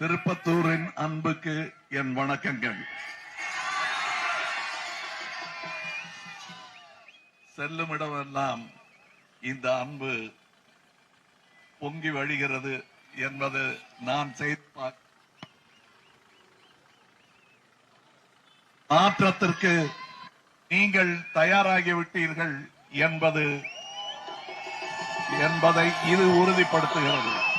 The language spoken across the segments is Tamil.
திருப்பத்தூரின் அன்புக்கு என் வணக்கங்கள். செல்லும் இடமெல்லாம் இந்த அன்பு பொங்கி வழிகிறது என்பது நான் செய்த மாற்றத்திற்கு நீங்கள் தயாராகிவிட்டீர்கள் என்பது என்பதை இது உறுதிப்படுத்துகிறது.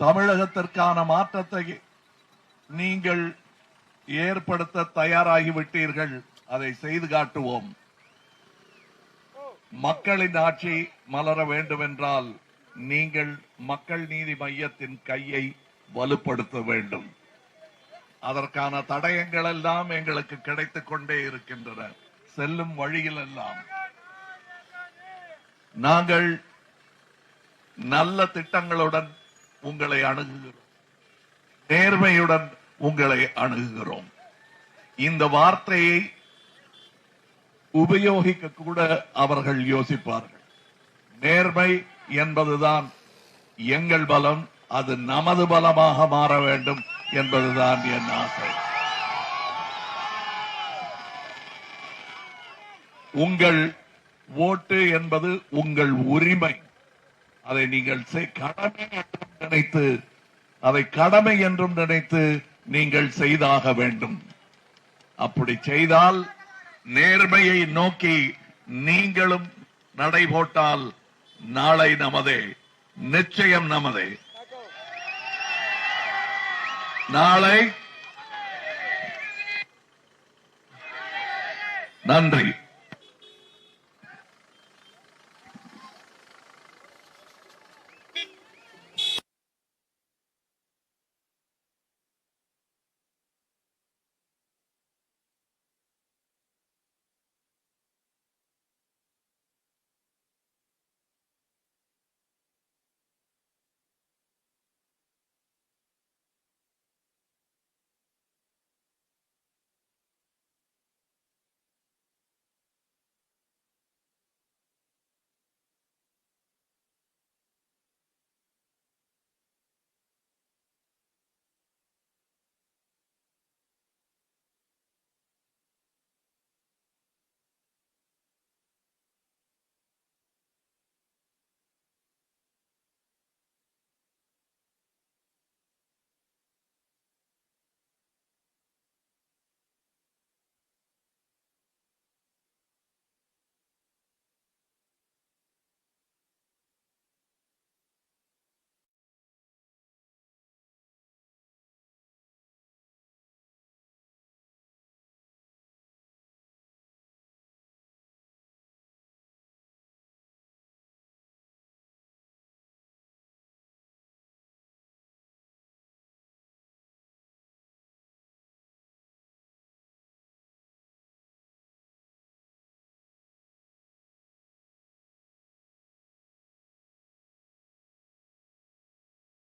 தமிழகத்திற்கான மாற்றத்தை நீங்கள் ஏற்படுத்த தயாராகிவிட்டீர்கள். அதை செய்து காட்டுவோம். மக்களின் ஆட்சி மலர வேண்டும் என்றால் நீங்கள் மக்கள் நீதி மையத்தின் கையை வலுப்படுத்த வேண்டும். அதற்கான தடயங்கள் எல்லாம் எங்களுக்கு கிடைத்துக் கொண்டே இருக்கின்றன. செல்லும் வழியில் எல்லாம். நாங்கள் நல்ல திட்டங்களுடன் உங்களை அணுகுகிறோம். நேர்மையுடன் உங்களை அணுகுகிறோம். இந்த வார்த்தையை உபயோகிக்க கூட அவர்கள் யோசிப்பார்கள். நேர்மை என்பதுதான் எங்கள் பலம் அது நமது பலமாக மாற வேண்டும் என்பதுதான் என் ஆசை. உங்கள் ஓட்டு என்பது உங்கள் உரிமை. அதை நீங்கள் கடமை என்றும் நினைத்து அதை கடமை என்றும் நினைத்து நீங்கள் செய்தாக வேண்டும். அப்படி செய்தால் நேர்மையை நோக்கி நீங்களும் நடை போட்டால் நாளை நமதே நிச்சயம் நமதே. நாளை நன்றி.